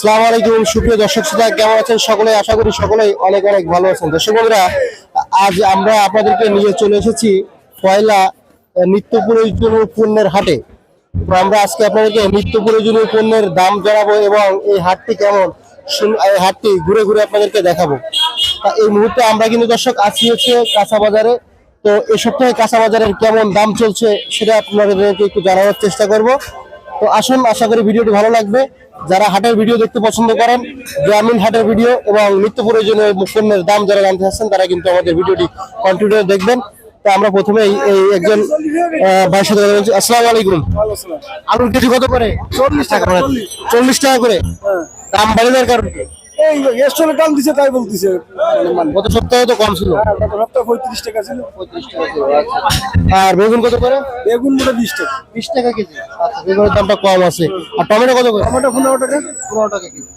সালাম আলাইকুম, সুপ্রিয় দর্শক শ্রোতা, কেমন আছেন সকলে? আশা করি সকলেই অনেক অনেক ভালো আছেন। দর্শক আজ আমরা আপনাদেরকে নিয়ে চলে এসেছি পয়লা নিত্য প্রয়োজনীয় পণ্যের হাটে। তো আমরা আজকে আপনাদেরকে নিত্য প্রয়োজনীয় পণ্যের দাম জানাব এবং এই হাটটি কেমন এই হাটটি ঘুরে ঘুরে আপনাদেরকে দেখাবো। তা এই মুহূর্তে আমরা কিন্তু দর্শক আছি হচ্ছে কাঁচা বাজারে। তো এই সপ্তাহে কাঁচা বাজারের কেমন দাম চলছে সেটা আপনাদেরকে একটু জানানোর চেষ্টা করব। তো আসুন আশা করি ভিডিওটি ভালো লাগবে। যারা হাটের ভিডিও দেখতে পছন্দ করেন গ্রামীণ হাটের ভিডিও এবং নিত্য প্রয়োজনীয় পণ্যের দাম যারা জানতে চাচ্ছেন তারা কিন্তু আমাদের ভিডিওটি কন্টিনিউ দেখবেন। তো আমরা প্রথমে এই একজন ভাইয়ের সাথে বলছি। আসসালামু আলাইকুম। আলুর কেজি কত করে? চল্লিশ টাকা। চল্লিশ টাকা করে। দাম বাড়ে কি? এই রেস্টুরেন্টে দাম দিছে তাই বলতিছে। মানে গত সপ্তাহে তো কম ছিল। গত সপ্তাহে পঁয়ত্রিশ টাকা ছিল। আর বেগুন কত করে? বেগুন মোটা বিশ টাকা। বিশ টাকা কেজি। আচ্ছা বেগুনের দামটা কম আছে। আর টমেটো কত করে? টমেটো পনেরো টাকা। পনেরো টাকা কেজি।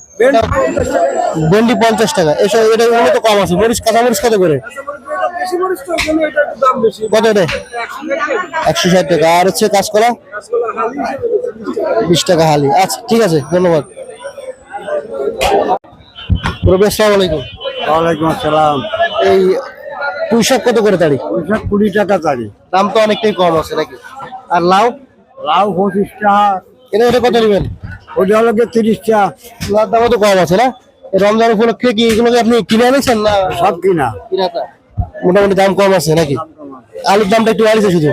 ভেন্ডি পঞ্চাশ টাকা। এসব এটা এগুলো তো কম আছে। মরিচ কাঁচা মরিচ কত করে? কত একশো ষাট টাকা। আর হচ্ছে কাঁচকলা? বিশ টাকা হালি। আচ্ছা ঠিক আছে। ধন্যবাদ। রবি আসসালামু আলাইকুম। ওয়ালাইকুম আসসালাম। এই পুঁই শাক কত করে তাড়ি? পয়সা কুড়ি টাকা চারি দাম তো অনেকটাই কম আছে নাকি? আর লাউ? লাউ পঁচিশ টাকা। এটা এটা কত নেবেন? ওটা হলো গিয়ে তিরিশ টাকা। লাউর দামও তো কম আছে না? রমজান উপলক্ষে কি এগুলোকে আপনি কিনে আনেছেন না? সব কিনা। মোটামুটি দাম কম আছে নাকি? আলুর দামটা একটু বাড়িছে শুধু?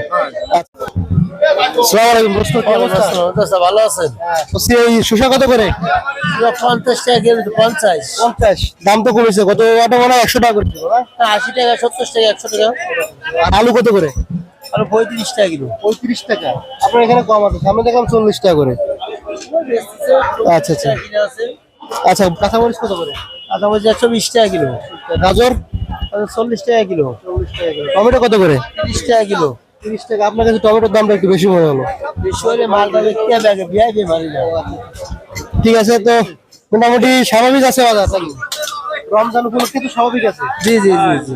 আসসালামু আলাইকুম দোস্ত কি অবস্থা? ভালো আছেন? বলছি এই শসা কত করে? পঞ্চাশ টাকা কেজি পঞ্চাশ। পঞ্চাশ। দাম তো কমেছে মনে হয় একশো টাকা করে আশি টাকা সত্তর টাকা একশো টাকা। আর আলু কত করে? আর পঁয়ত্রিশ টাকা কিলো। পঁয়ত্রিশ টাকা। আপনার এখানে কম আছে সামনে দেখলাম চল্লিশ টাকা করে। আচ্ছা আচ্ছা। কিলো আচ্ছা কাঁচামরিচ কত করে? একশো বিশ টাকা কিলো। গাজর? আর চল্লিশ টাকা কিলো। টমেটো কত করে? তিরিশ টাকা কিলো। তিরিশ টাকা। আপনার কাছে টমেটোর দামটা একটু বেশি মনে হলো। ঠিক আছে তো মোটামুটি স্বাভাবিক আছে বাজার রমজান উপলক্ষে তো স্বাভাবিক আছে। জি জি জি।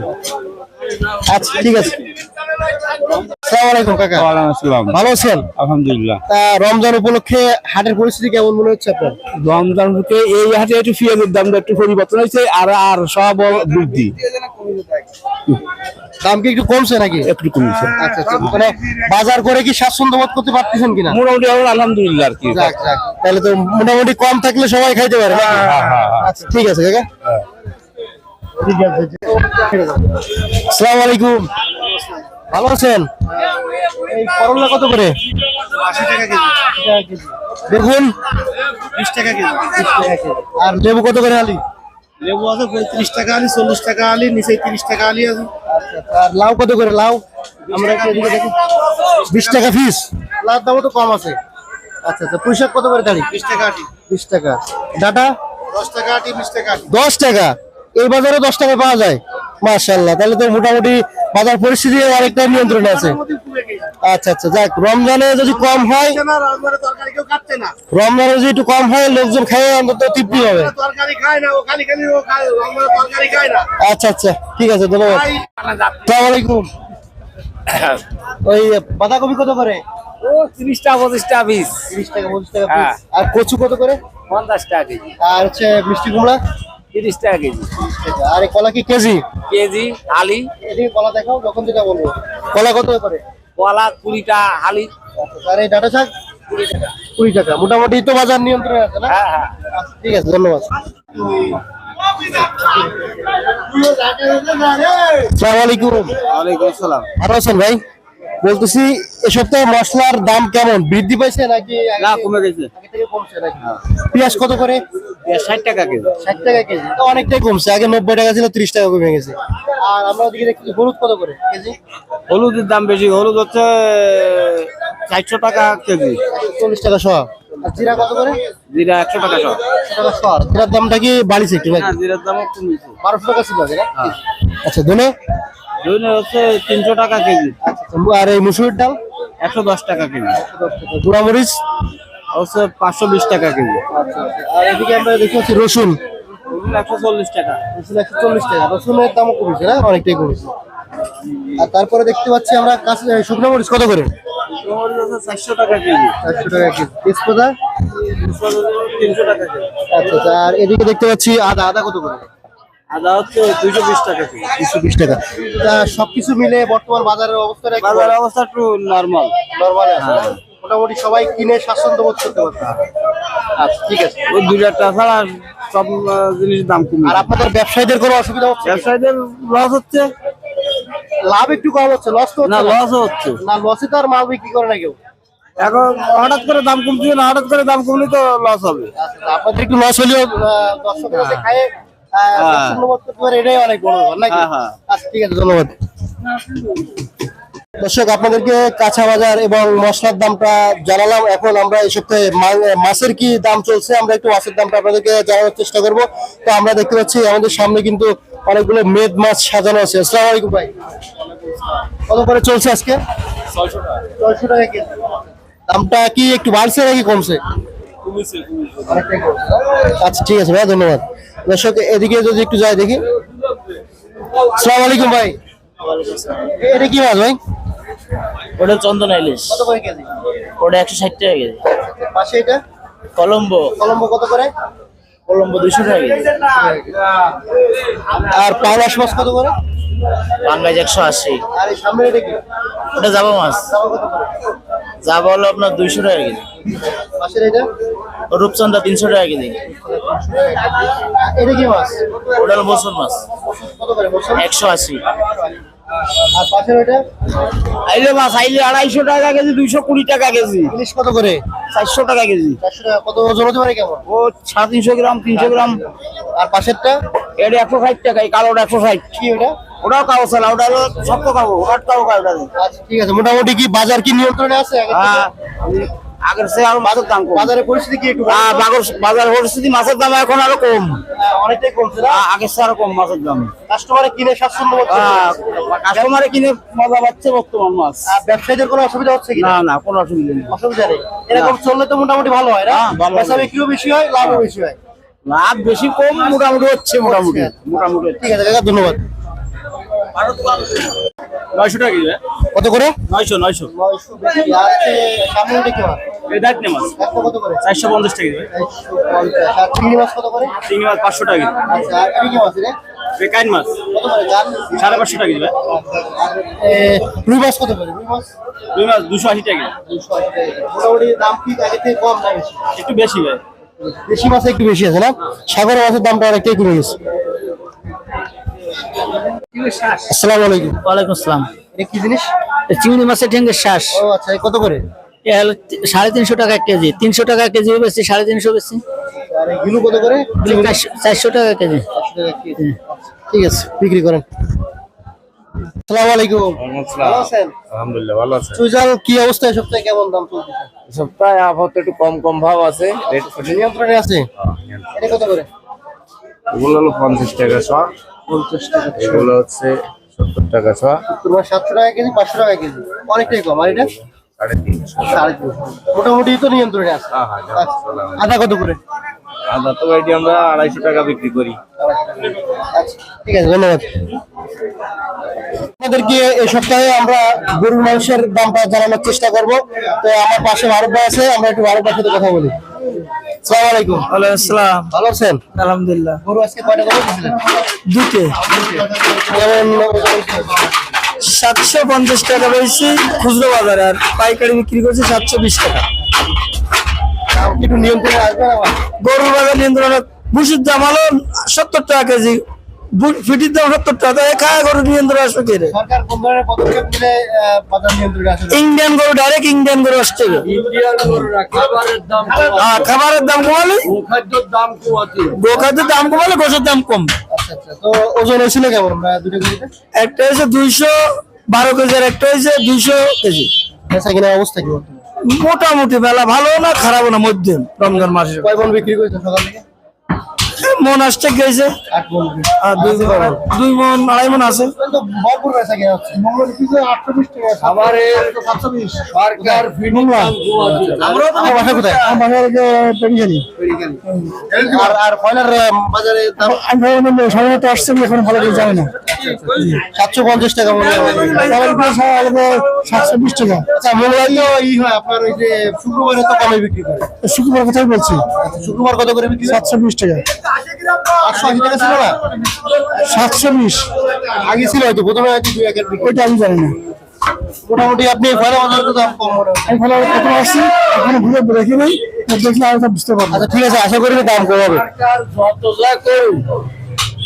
আচ্ছা ঠিক আছে। আলাইকুম কাকা। আসসালাম। ভালো আছেন? আলহামদুলিল্লাহ। তা রমজান উপলক্ষে হাটের পরিস্থিতি কেমন মনে হচ্ছে আপনার? রমজান থেকে এই হাটে একটু পেঁয়াজের দামটা একটু পরিবর্তন হয়েছে আর আর সব বৃদ্ধি। দাম কি একটু কমছে নাকি? একটু কমেছে। আচ্ছা আচ্ছা মানে বাজার করে কি স্বাচ্ছন্দ্য বোধ করতে পারতেছেন কিনা? মোটামুটি এখন আলহামদুলিল্লাহ আর কি। তাহলে তো মোটামুটি কম থাকলে সবাই খাইতে পারে আচ্ছা ঠিক আছে কাকা। ঠিক আছে। আসসালামু আলাইকুম। ভালো আছেন? এই করলা কত করে? আশি টাকা কেজি। দেখুন। বিশ টাকা কেজি। আর লেবু কত করে আলি? লেবু আছে পঁয়ত্রিশ টাকা আলি চল্লিশ টাকা আলি নিচে তিরিশ টাকা আলি আছে। আর লাউ কত করে? লাউ? আমরা এদিকে দেখি। বিশ টাকা ফিস। লাউর দামও তো কম আছে। আচ্ছা আচ্ছা। পুঁইশাক কত করে দাঁড়ি? বিশ টাকা আটি। বিশ টাকা। ডাটা? দশ টাকা আটি বিশ টাকা দশ টাকা। এই বাজারে দশ টাকা পাওয়া যায়। মার্শাল্লাহ তাহলে তো মোটামুটি বাজার পরিস্থিতি অনেকটা নিয়ন্ত্রণে আছে। আচ্ছা আচ্ছা যাক রমজানে যদি কম হয় রমজানে যদি একটু কম হয় লোকজন খায় অন্তত তৃপ্তি হবে। আচ্ছা আচ্ছা ঠিক আছে ধন্যবাদ। আসসালামু আলাইকুম। ওই বাঁধাকপি কত করে? ও তিরিশ টাকা পঁচিশ টাকা পিস তিরিশ টাকা পঁচিশ টাকা হ্যাঁ। আর কচু কত করে? পঞ্চাশ টাকা কেজি। আর হচ্ছে মিষ্টি কুমড়া? তিরিশ টাকা কেজি। আর এই কলা কি কেজি? কেজি আলি এদিকে কলা দেখাও যখন যেটা বলব। কলা কত? করে কলা কুড়িটা হালি। আচ্ছা, আর এই ডাটা শাক? কুড়ি টাকা। মোটামুটি তো বাজার নিয়ন্ত্রণে আছে না? হ্যাঁ হ্যাঁ। আচ্ছা, ঠিক আছে ধন্যবাদ। আসসালামু আলাইকুম। ওয়ালাইকুম আসসালাম। ভালো আছেন ভাই? বলতেছি এ সপ্তাহে মশলার দাম কেমন? বৃদ্ধি পাইছে নাকি না কমে গেছে। আগে থেকে কমছে নাকি? পেঁয়াজ কত করে? ষাট টাকা কেজি। ষাট টাকা কেজি। তো অনেকটাই কমছে। আগে নব্বই টাকা ছিল ত্রিশ টাকা কমে গেছে। আর আমরা ওদিকে দেখছি হলুদ কত করে কেজি? হলুদের দাম বেশি। হলুদ হচ্ছে চারশো টাকা কেজি। চল্লিশ টাকা আর জিরা কত করে? জিরা একশো টাকা শোয়া। জিরার দামটা কি বাড়িছে একটু হ্যাঁ জিরার দামও কমেছে বারোশো টাকা ছিল আগে না? আচ্ছা ধনে? হচ্ছে তিনশো টাকা কেজি। আচ্ছা আর এই মুসুরির ডাল? একশো দশ টাকা কেজি। গুঁড়া মরিচ হচ্ছে পাঁচশো বিশ টাকা কেজি। আর এদিকে আমরা দেখতে পাচ্ছি রসুন। একশো চল্লিশ টাকা। রসুন একশো চল্লিশ টাকা। রসুনের দামও কমেছে না? অনেকটাই কমেছে আর তারপরে দেখতে পাচ্ছি আমরা কাঁচা শুকনো মরিচ কত করে? চারশো টাকা কেজি। চারশো টাকা কেজি। তেজপাতা? তিনশো টাকা কেজি। আচ্ছা আচ্ছা আর এদিকে দেখতে পাচ্ছি আদা। আদা কত করে? আদা হচ্ছে দুইশো বিশ টাকা বিশ টাকা। তা সবকিছু মিলে বর্তমান বাজারের অবস্থা অবস্থা একটু নর্মাল নর্মাল মোটামুটি সবাই কিনে স্বাচ্ছন্দ্য বোধ করতে পারছে আচ্ছা ঠিক আছে। ওই দুই টাকা ছাড়া সব জিনিসের দাম কমে আর আপনাদের ব্যবসায়ীদের কোনো অসুবিধা হচ্ছে? ব্যবসায়ীদের লস হচ্ছে। লাভ একটু কম হচ্ছে লস তো না লসও হচ্ছে। না লসে তো আর মাল বিক্রি করে না কেউ। এখন হঠাৎ করে দাম কমছে না হঠাৎ করে দাম কমলে তো লস হবে। আচ্ছা, আপনাদের একটু লস হলেও দর্শকের খায় আহ, হ্যাঁ। এটাই অনেক বড় নাকি? হ্যাঁ, হ্যাঁ। আচ্ছা ঠিক আছে ধন্যবাদ। দর্শক আপনাদেরকে কাঁচা বাজার এবং মশলার দামটা জানালাম। এখন আমরা এই সপ্তাহে মাছের কি দাম চলছে আমরা একটু মাছের দামটা আপনাদেরকে জানানোর চেষ্টা করব। তো আমরা দেখতে পাচ্ছি আমাদের সামনে কিন্তু অনেকগুলো মেদ মাছ সাজানো আছে। আসসালামু আলাইকুম ভাই। কত করে চলছে আজকে? ছয়শো টাকা দামটা কি একটু বাড়ছে নাকি কমছে? আচ্ছা ঠিক আছে ভাই ধন্যবাদ। দর্শক এদিকে যদি একটু যাই দেখি। আসসালামু আলাইকুম ভাই। এটা কি মাছ ভাই? ওটা চন্দন ইলিশ কত করে কেজি? ওটা একশো ষাট টাকা কেজি। পাশে এটা? কলম্বো। কলম্বো কত করে? কলম্বো দুশো টাকা কেজি। আর পাওয়াশ মাছ কত করে? বাংলাদেশ একশো আশি। আর সামনে এটা কি? ওটা জাবা মাছ। জাবা হলো আপনার দুইশো টাকা কেজি। পাশের এটা? রূপচন্দা তিনশো টাকা কেজি। এটা কি মাছ? ওটা হলো মাছ। একশো আশি। আর পাশের আইলে মাছ আইলে আড়াইশো টাকা কেজি দুইশো কুড়ি টাকা কেজি। ইলিশ কত করে? চারশো টাকা কেজি। চারশো টাকা। কত ওজন হতে পারে কেমন? ও সাড়ে তিনশো গ্রাম তিনশো গ্রাম। আর পাশেরটা এটা একশো ষাট টাকা এই কালোটা একশো ষাট। কি ওটা? ওটাও ওটা হলো ওটা আচ্ছা ঠিক আছে। মোটামুটি কি বাজার কি নিয়ন্ত্রণে আছে? হ্যাঁ। আগের সে আরও মাছের দাম কম। বাজারের পরিস্থিতি কি একটু হ্যাঁ, বাগর- বাজার পরিস্থিতি মাছের দাম এখন আরও কম। হ্যাঁ, অনেকটাই কমছে না? আগের সে আরও কম মাছের দাম। কাস্টমারে কিনে স্বাচ্ছন্দ্য। কাস্টমারে কিনে মজা পাচ্ছে বর্তমান মাছ। আর ব্যবসায়ীদের কোনো অসুবিধা হচ্ছে কি না না কোনো অসুবিধা নেই। অসুবিধা নেই। এরকম চললে তো মোটামুটি ভালো হয় না? হ্যাঁ, ভালো বেচা বিক্রিও বেশি হয় লাভও বেশি হয়। লাভ বেশি কম মোটামুটি হচ্ছে মোটামুটি। মোটামুটি ঠিক আছে কাকা ধন্যবাদ। নয়শো টাকা কেজি কত করে? নয়শো নয়শো। এই দাঁত মাছ। কত করে চারশো পঞ্চাশ টাকা চারশো চিংড়ি মাছ কত করে? চিংড়ি মাছ পাঁচশো টাকা আচ্ছা মাছ বেকাইন সাড়ে পাঁচশো টাকা কেজি রুই মাছ কত করে? রুই মাছ? দুই মাছ দুশো আশি টাকা মোটামুটি দাম কি আগে থেকে কম না একটু বেশি ভাই। দেশি মাছ একটু বেশি আছে না? সাগরের মাছের দামটা অনেকটাই কমে গেছে। আসসালামু আলাইকুম। ওয়ালাইকুম আসসালাম। এটা কি জিনিস? চিংড়ি মাছের ঠেঙ্গের শ্বাস ও আচ্ছা কত করে? সাড়ে তিনশো টাকা কেজি। তিনশো টাকা কেজি বেশি সাড়ে তিনশো বেশি। গিলু কত করে? চারশো- টাকা কেজি। টাকা কেজি। ঠিক আছে বিক্রি করেন। আসসালামু আলাইকুম। আলহামদুলিল্লাহ ভালো আছে। চুইজাল কি অবস্থা? সপ্তাহে কেমন দাম চলছে সপ্তাহে আপাতত একটু কম কম ভাব আছে। রেট নিয়ন্ত্রণে আছে? এটা কত করে? এগুলো হলো পঞ্চাশ টাকা শ পঞ্চাশ টাকা এগুলো হচ্ছে সত্তর টাকা শ তোমার সাতশো টাকা কেজি পাঁচশো টাকা কেজি। অনেকটাই কম। আর এটা? সাড়ে তিনশো সাড়ে তিনশো মোটামুটি তো নিয়ন্ত্রণে আছে। হ্যাঁ হ্যাঁ আচ্ছা, আদা কত করে? আদা তো এটি আমরা আড়াইশো টাকা বিক্রি করি। আচ্ছা ঠিক আছে ধন্যবাদ। আপনাদেরকে এই সপ্তাহে আমরা গরুর মাংসের দামটা জানানোর চেষ্টা করব। তো আমার পাশে ভারত ভাই আছে আমরা একটু ভারত সাথে কথা বলি। সালাম আলাইকুম ওয়ালাইকুম আসসালাম ভালো আছেন? আলহামদুলিল্লাহ। গরু আজকে কয়টা করে দিয়েছিলেন দুটো সাতশো পঞ্চাশ টাকা পেয়েছি খুচরো বাজারে। আর পাইকারি বিক্রি করছে সাতশো বিশ টাকা। একটু নিয়ন্ত্রণে আসবে গরুর বাজার নিয়ন্ত্রণ ভুষির দাম হলো সত্তর টাকা কেজি। ফিটির দাম সত্তর টাকা খায় গরু নিয়ন্ত্রণ আসবে কে ইন্ডিয়ান গরু ডাইরেক্ট ইন্ডিয়ান গরু আসছে হ্যাঁ খাবারের দাম কমালে? গোখাদ্যের দাম কমালে গোসের দাম কম। আচ্ছা আচ্ছা। তো ওজন হয়েছিল কেমন? আহ, দুটো গরুতে? একটা হচ্ছে দুইশো বারো কেজি আর একটা হচ্ছে দুইশো কেজি। কিনা অবস্থা কি? মোটামুটি বেলা ভালো না খারাপও না মধ্যম রমজান মাসে। কয় বিক্রি করেছেন সকাল থেকে? মন আসছে গেছে। আর দুই দুই মন আড়াই মন আছে। সাতশো বিশ সরকার আমরাও তো বাসা কোথায়? আমার পেরিয়ে আর আর ফয়লার বাজারে দাম? আমি ভাবলাম সাধারণত আসছে এখন ভালো যায় না। সাতশো পঞ্চাশ টাকা মনে হয় সাতশো বিশ টাকা। আচ্ছা মোবাইল ই হয় আপনার ওই যে শুক্রবারে তো কমে বিক্রি করে। শুক্রবার কথাই বলছি। শুক্রবার কত করে বিক্রি করে সাতশো বিশ টাকা। আটশো আশি টাকা ছিল না? সাতশো বিশ। আগে ছিল হয়তো প্রথমে হয়তো দুই একের ওইটা আমি জানি না। মোটামুটি আপনি দাম কম আমি ভালো প্রথম আসছি এখনও ঘুরে দেখি নাই দেখলে আরও বুঝতে পারব। আচ্ছা ঠিক আছে আশা করি দাম কম হবে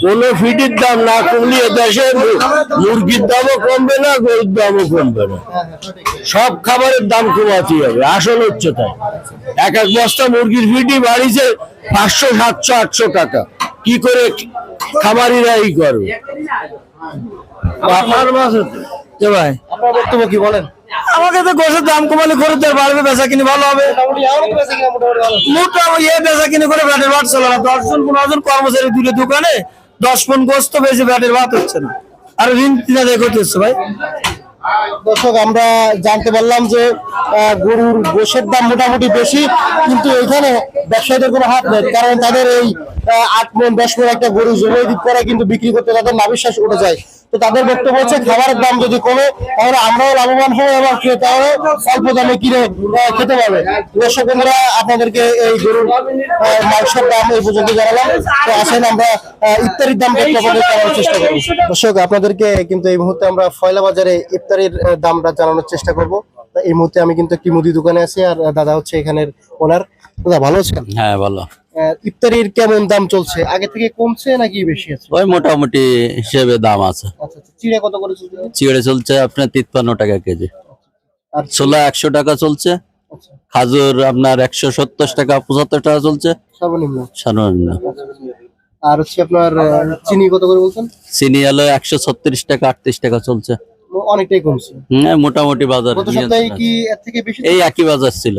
কোন ফিটির দাম না কমলে দেশে মুরগির দামও কমবে না গরুর দামও কমবে না। সব খাবারের দাম কমাতে হবে আসল হচ্ছে তাই। এক এক বস্তা মুরগির ফিটি বাড়িছে পাঁচশো সাতশো আটশো টাকা। কি করে খামারিরা ই করবে? আপনার মাছ ভাই। আপনার বক্তব্য কি বলেন? আমাকে তো গোসের দাম কমালে দাম বাড়বে বেচা কিনে ভালো হবে। মোটামুটি এ বেচা কিনে করে ব্যাটের চলে না দশ জন পনেরো জন কর্মচারী দূরে দোকানে দশ পন গোস্ত বেশি ব্যাটের ভাত হচ্ছে না। আর ঋণ তিনা হচ্ছে ভাই। দর্শক, আমরা জানতে পারলাম যে গরুর গোষের দাম মোটামুটি বেশি, কিন্তু এখানে ব্যবসায়ীদের কোনো হাত নেই, কারণ তাদের এই আট মন, দশ মন একটা গরু জমিয়ে দিক করে কিন্তু বিক্রি করতে তাদের নাবিশ্বাস উঠে যায়। তো তাদের বক্তব্য হচ্ছে খাবারের দাম যদি কমে তাহলে আমরাও লাভবান হব এবং ক্রেতাও অল্প দামে কিনে খেতে পারবে। দর্শক বন্ধুরা আপনাদেরকে এই গরুর মাংসের দাম এই পর্যন্ত জানালাম। তো আসেন আমরা আহ, ইফতারির দাম আপনাদের জানানোর চেষ্টা করব। দর্শক আপনাদেরকে কিন্তু এই মুহূর্তে আমরা ফয়লা বাজারে ইফতারির দামটা জানানোর চেষ্টা করব। এই মুহূর্তে আমি কিন্তু একটি মুদি দোকানে আছি আর দাদা হচ্ছে এখানের ওনার দাদা ভালো আছেন? হ্যাঁ ভালো। ইফতারির কেমন দাম চলছে? আগে থেকে কমছে নাকি বেশি আছে? ওই মোটামুটি হিসেবে দাম আছে। আচ্ছা আচ্ছা। চিড়ে কত করে চলছে? চিড়ে চলছে আপনার তিপ্পান্ন টাকা কেজি। আর ছোলা একশো টাকা চলছে। আচ্ছা। খাজুর আপনার একশো সত্তর টাকা পঁচাত্তর টাকা চলছে। সর্বনিম্ন। সর্বনিম্ন। আর হচ্ছে আপনার চিনি কত করে বলছেন? চিনি হলো একশো ছত্রিশ টাকা আটত্রিশ টাকা চলছে। অনেকটাই কমছে। এই মোটামুটি বাজার কি এর থেকে বেশি এই একই বাজার ছিল।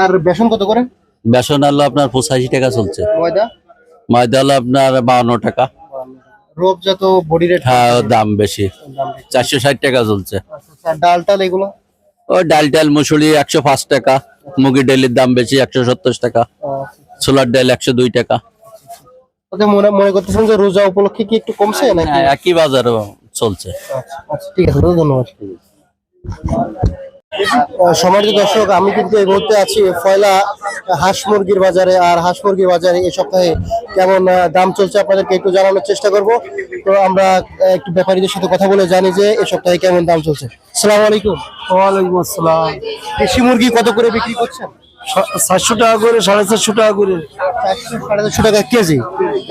আর বেসন কত করে? বেসন হলো আপনার পঁচাশি টাকা চলছে। ময়দা? ময়দা আপনার বাউন্ন টাকা। বডি রেট হ্যাঁ দাম বেশি। চারশো ষাট টাকা চলছে। ডাল টাল এগুলো? ওই ডাল ডাল মুসুরি একশো পাঁচ টাকা। ডালের দাম বেশি একশো সত্তর টাকা। ছোলার ডাল একশো দুই টাকা। মনে মনে করতেছেন যে রোজা উপলক্ষে কি একটু কমছে নাকি? হ্যাঁ একই বাজারও চলছে। আচ্ছা আচ্ছা, ঠিক আছে ধন্যবাদ। সম্মানিত দর্শক আমি কিন্তু এই মুহূর্তে আছি ফয়লা হাঁস মুরগির বাজারে। আর হাঁস মুরগির বাজারে এই সপ্তাহে কেমন দাম চলছে আপনাদেরকে একটু জানানোর চেষ্টা করব। তো আমরা একটু ব্যাপারীদের সাথে কথা বলে জানি যে এই সপ্তাহে কেমন দাম চলছে। সালাম আলাইকুম। ওয়ালাইকুম আসসালাম। দেশি মুরগি কত করে বিক্রি করছেন? সাতশো টাকা করে সাড়ে চারশো টাকা করে। সাড়ে চারশো টাকা কেজি?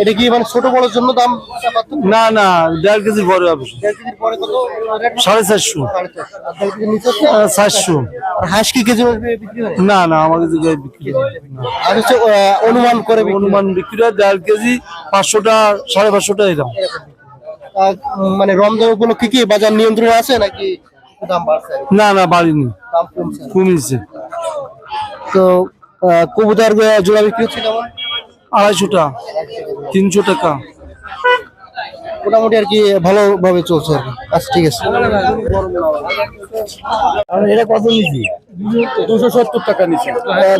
এটা কি মানে ছোট বড়োর জন্য দাম না না দেড় কেজি হবে কেজির পরে কত রেট? সাড়ে চারশো চারশো। হাঁস কি কেজি না না আমাদের জায়গায় বিক্রি আর হচ্ছে অনুমান করে অনুমান বিক্রি হয় দেড় কেজি পাঁচশোটা সাড়ে পাঁচশোটা এরকম। আহ, মানে রমজান উপলক্ষে কি বাজার নিয়ন্ত্রণে আছে নাকি দাম বাড়ছে? না না বাড়িনি। দাম কমছে। কমিয়েছে। তো কবুতর জোড়া বিক্রি হচ্ছে কেমন? আড়াইশোটা। তিনশো টাকা। মোটামুটি আর কি ভালোভাবে চলছে আর কি। আচ্ছা ঠিক আছে। এটা কত নিচ্ছি দুশো সত্তর টাকা নিচ্ছি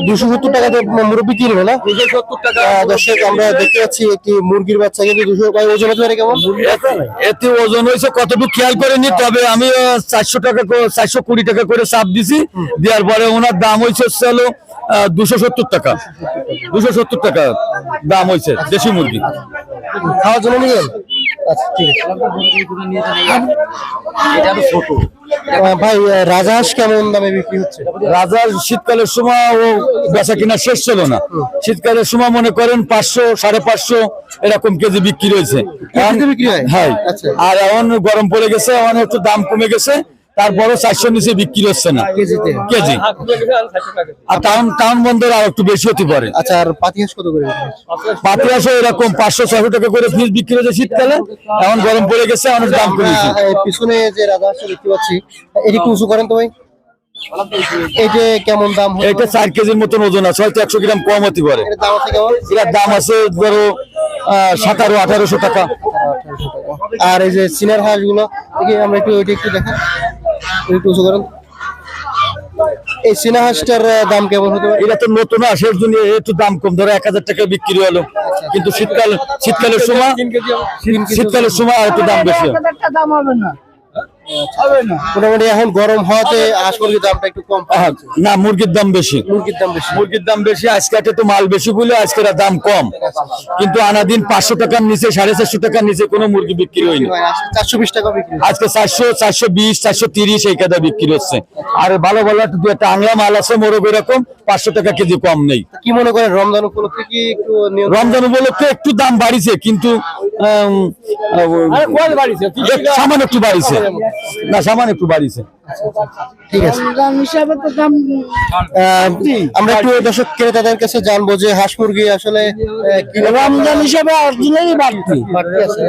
দুশো সত্তর টাকাতে মুরব্বী কিনবে না? দুশো সত্তর টাকা দর্শক আমরা দেখতে পাচ্ছি একটি মুরগির বাচ্চা কিন্তু দুশো ওজন হতে পারে কেমন? এতে ওজন হয়েছে কতটুকু খেয়াল করেনি তবে আমি চারশো টাকা চারশো কুড়ি টাকা করে চাপ দিছি। দেওয়ার পরে ওনার দাম হয়েছে হলো দুশো সত্তর টাকা। দুশো সত্তর টাকা দাম হয়েছে দেশি মুরগি। খাওয়ার জন্য নিবেন আচ্ছা ঠিক আছে। আহ, ভাই রাজহাঁস কেমন দামে বিক্রি হচ্ছে? রাজহাঁস শীতকালের সময় ও বেচা কিনা শেষ ছিল না। শীতকালের সময় মনে করেন পাঁচশো সাড়ে পাঁচশো এরকম কেজি বিক্রি হয়েছে। হয়? আচ্ছা। আর এখন গরম পড়ে গেছে এখন একটু দাম কমে গেছে। তারপরও চারশো নিচে বিক্রি হচ্ছে না। কেজি। আর টাউন টাউন বন্দর আর একটু বেশি হতে পারে। আচ্ছা আর পাতি হাঁস কত করে? বিক্রি এরকম পাঁচশো ছশো টাকা করে ফিস বিক্রি হচ্ছে শীতকালে। এখন গরম পড়ে গেছে অনেক দাম কমেছে পিছনে যে রাজহাঁসটা দেখতে পাচ্ছি। এটা একটু উঁচু করেন তো ভাই। এই যে কেমন দাম এটা চার কেজির মতন ওজন আছে হয়তো একশো গ্রাম কম হতে পারে। এটার দাম আছে ধরো সতেরো আঠারোশো টাকা। আর এই যে সিনার হাঁসগুলো আমরা একটু ওইটা একটু দেখেন একটু উঁচু করেন। এই সিনা হাঁসটার দাম কেমন হতে পারে? এটা তো নতুন জন্য একটু দাম কম। ধরো এক হাজার টাকা বিক্রি হলো। কিন্তু শীতকাল শীতকালের সময় শীতকালের সময় আর একটু দাম বেশি দাম হবে না। মোটামুটি এখন গরম হওয়াতে হাঁস মুরগির দামটা একটু কম না মুরগির দাম বেশি। মুরগির দাম বেশি। মুরগির দাম বেশি আজকে তো মাল বেশি বলে আজকে দাম কম। কিন্তু আনাদিন পাঁচশো টাকার নিচে সাড়ে চারশো টাকার নিচে কোনো মুরগি বিক্রি হয়নি। চারশো বিশ টাকা আজকে চারশো চারশো বিশ চারশো তিরিশ এই কাদা বিক্রি হচ্ছে। আর ভালো ভালো একটা দু একটা আংলা মাল আছে মোরগ এরকম পাঁচশো টাকা কেজি কম নেই। কি মনে করেন রমজান উপলক্ষে কি একটু রমজান উপলক্ষে একটু দাম বাড়িছে কিন্তু সামান্য একটু বাড়িছে। না সামান্য একটু বাড়িছে ঠিক আছে। দাম হিসাবে তো দাম আহ, আমরা একটু দর্শক ক্রেতাদের কাছে জানব যে হাঁস মুরগি আসলে রমজান হিসাবে অরিজিনালি বাড়তি। বাড়তি আছে।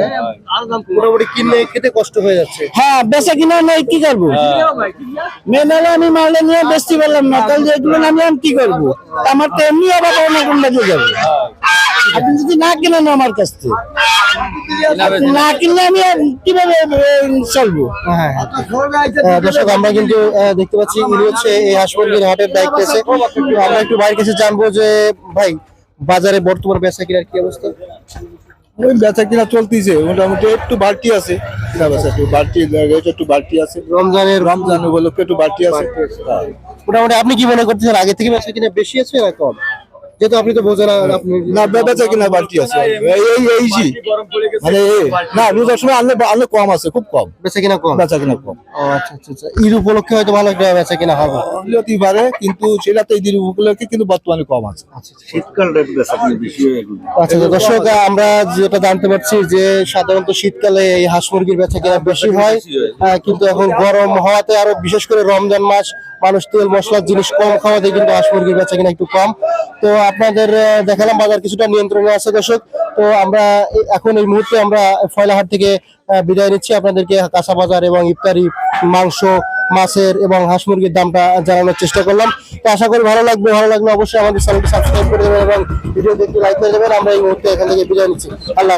মোটামুটি কিনলে খেতে কষ্ট হয়ে যাচ্ছে। হ্যাঁ বেচা কিনা নেই কি করব? মেন হলে আমি মালটা নিয়ে বেচতে পারলাম না তাহলে যেগুলো আমি কি করব? আমার তো এমনি আবার যাবে? আপনি যদি না কিনেন আমার কাছ থেকে না কিনলে আমি কীভাবে চলবো? হ্যাঁ হ্যাঁ। আহ, দর্শক আমরা কিন্তু দেখতে পাচ্ছি ইনি হচ্ছে এই হাঁস মুরগির হাটের দায়িত্বে আছে। আমরা একটু ভাইয়ের কাছে জানব যে ভাই বাজারে বর্তমান বেচা কিনার কি অবস্থা? ওই বেচা কিনা চলতেছে মোটামুটি একটু বাড়তি আছে। কিনা বেচা একটু বাড়তি রেট একটু বাড়তি আছে। রমজানের রমজান উপলক্ষে একটু বাড়তি আছে হ্যাঁ। মোটামুটি আপনি কি মনে করতেছেন আগে থেকে বেচা কিনা বেশি আছে না কম? যেহেতু আপনি তো বোঝেন না বেচা কিনা বাড়তি আছে। এই এই এই জি। মানে না রোজার সময় আনলে আনলে কম আছে খুব কম। বেচা কিনা কম? বেচা কিনা কম। আচ্ছা আচ্ছা আচ্ছা। ঈদ উপলক্ষে হয়তো ভালো একটা বেচা কিনা হবে। হতেই পারে কিন্তু সেটা তো উপলক্ষে কিন্তু বর্তমানে কম আছে। আচ্ছা দর্শক আমরা যেটা জানতে পারছি যে সাধারণত শীতকালে এই হাঁস মুরগির বেচা কেনা বেশি হয় কিন্তু এখন গরম হওয়াতে আরও বিশেষ করে রমজান মাস মানুষ তেল, মশলার জিনিস কম খাওয়াতে কিন্তু হাঁস মুরগির বেচা কিনা একটু কম। তো আপনাদের দেখালাম বাজার কিছুটা নিয়ন্ত্রণে আছে দর্শক। তো আমরা এখন এই মুহূর্তে আমরা ফয়লাহাট থেকে বিদায় নিচ্ছি। আপনাদেরকে কাঁচা বাজার এবং ইফতারি, মাংস, মাছের এবং হাঁস মুরগির দামটা জানানোর চেষ্টা করলাম। তো আশা করি ভালো লাগবে। ভালো লাগলে অবশ্যই আমাদের চ্যানেলটি সাবস্ক্রাইব করে দেবেন এবং ভিডিও দেখতে লাইক করে দেবেন। আমরা এই মুহূর্তে এখান থেকে বিদায় নিচ্ছি। আল্লাহ।